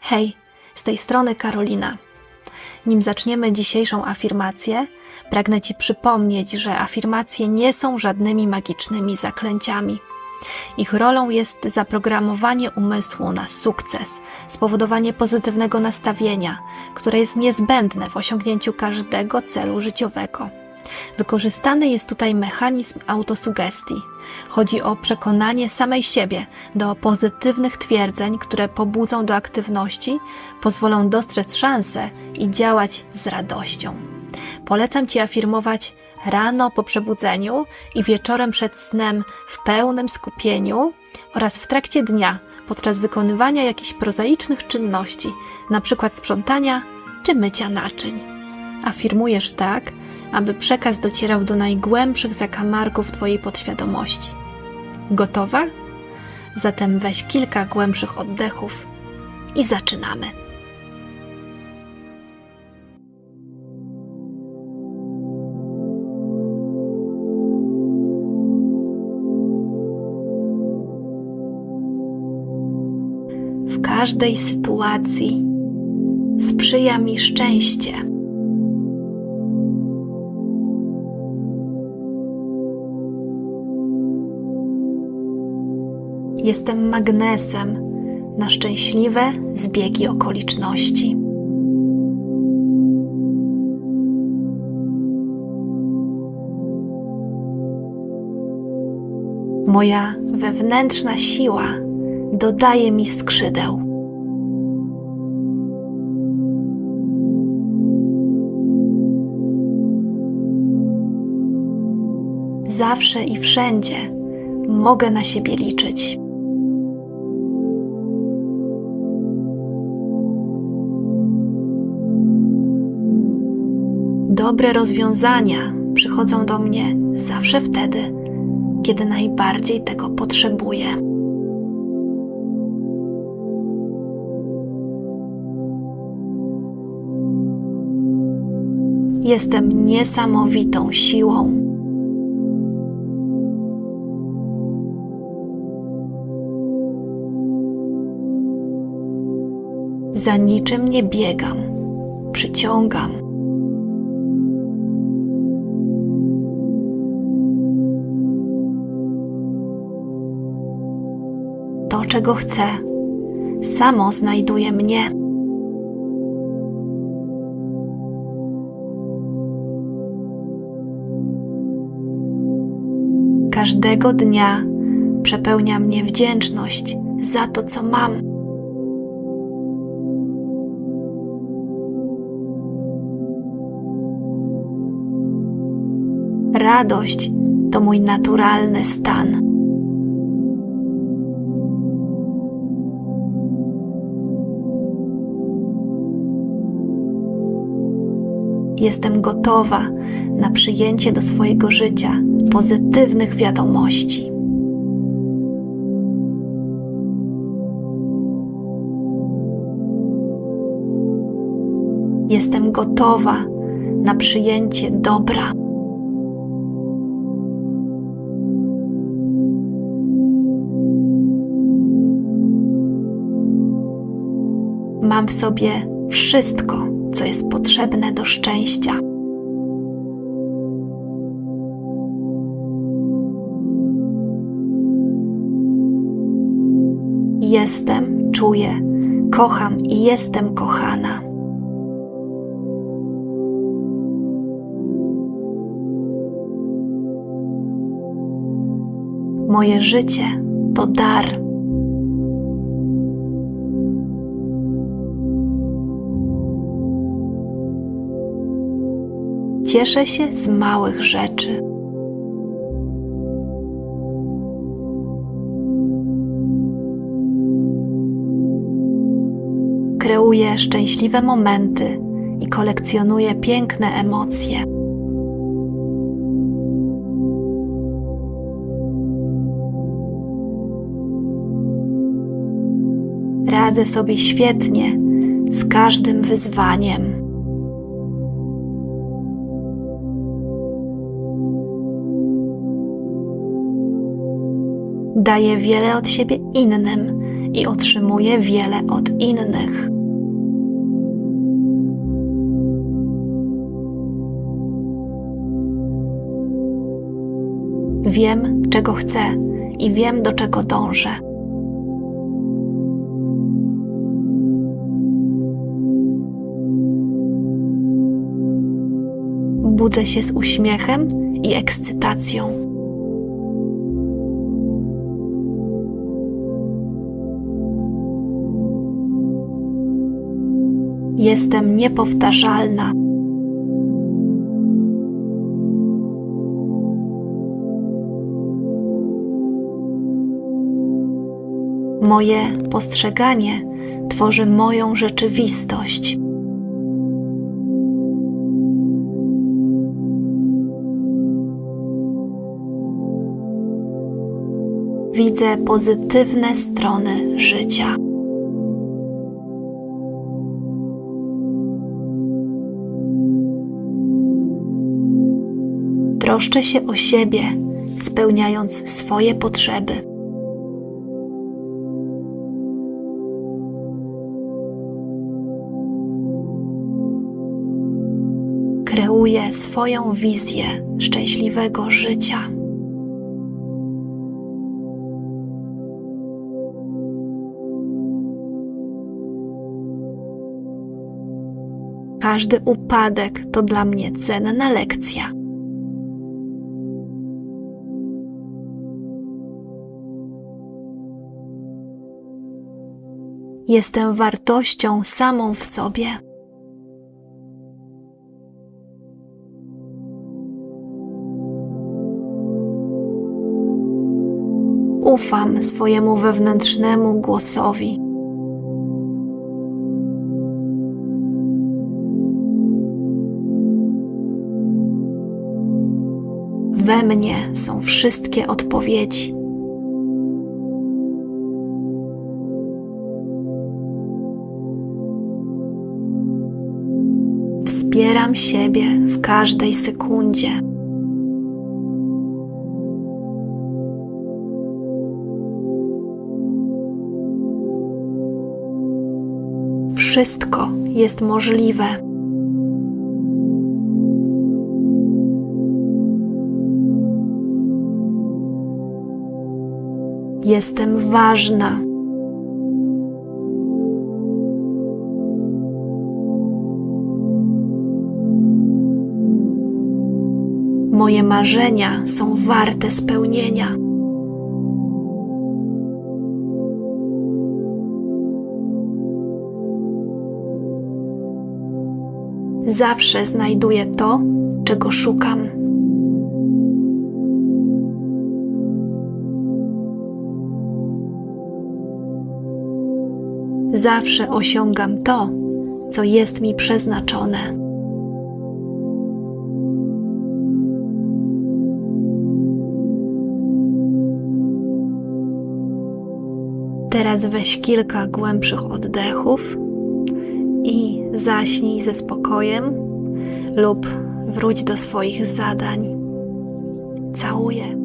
Hej, z tej strony Karolina. Nim zaczniemy dzisiejszą afirmację, pragnę Ci przypomnieć, że afirmacje nie są żadnymi magicznymi zaklęciami. Ich rolą jest zaprogramowanie umysłu na sukces, spowodowanie pozytywnego nastawienia, które jest niezbędne w osiągnięciu każdego celu życiowego. Wykorzystany jest tutaj mechanizm autosugestii. Chodzi o przekonanie samej siebie do pozytywnych twierdzeń, które pobudzą do aktywności, pozwolą dostrzec szanse i działać z radością. Polecam Ci afirmować rano po przebudzeniu i wieczorem przed snem w pełnym skupieniu oraz w trakcie dnia podczas wykonywania jakichś prozaicznych czynności, np. sprzątania czy mycia naczyń. Afirmujesz tak, aby przekaz docierał do najgłębszych zakamarków Twojej podświadomości. Gotowa? Zatem weź kilka głębszych oddechów i zaczynamy. W każdej sytuacji sprzyja mi szczęście. Jestem magnesem na szczęśliwe zbiegi okoliczności. Moja wewnętrzna siła dodaje mi skrzydeł. Zawsze i wszędzie mogę na siebie liczyć. Dobre rozwiązania przychodzą do mnie zawsze wtedy, kiedy najbardziej tego potrzebuję. Jestem niesamowitą siłą. Za niczym nie biegam, przyciągam. Czego chcę, samo znajduje mnie. Każdego dnia przepełnia mnie wdzięczność za to, co mam. Radość to mój naturalny stan. Jestem gotowa na przyjęcie do swojego życia pozytywnych wiadomości. Jestem gotowa na przyjęcie dobra. Mam w sobie wszystko, co jest potrzebne do szczęścia. Jestem, czuję, kocham i jestem kochana. Moje życie to dar. Cieszę się z małych rzeczy. Kreuję szczęśliwe momenty i kolekcjonuję piękne emocje. Radzę sobie świetnie z każdym wyzwaniem. Daję wiele od siebie innym i otrzymuję wiele od innych. Wiem, czego chcę i wiem, do czego dążę. Budzę się z uśmiechem i ekscytacją. Jestem niepowtarzalna. Moje postrzeganie tworzy moją rzeczywistość. Widzę pozytywne strony życia. Troszczę się o siebie, spełniając swoje potrzeby. Kreuję swoją wizję szczęśliwego życia. Każdy upadek to dla mnie cenna lekcja. Jestem wartością samą w sobie. Ufam swojemu wewnętrznemu głosowi. We mnie są wszystkie odpowiedzi. Wspieram siebie w każdej sekundzie. Wszystko jest możliwe. Jestem ważna. Moje marzenia są warte spełnienia. Zawsze znajduję to, czego szukam. Zawsze osiągam to, co jest mi przeznaczone. Teraz weź kilka głębszych oddechów i zaśnij ze spokojem lub wróć do swoich zadań. Całuję.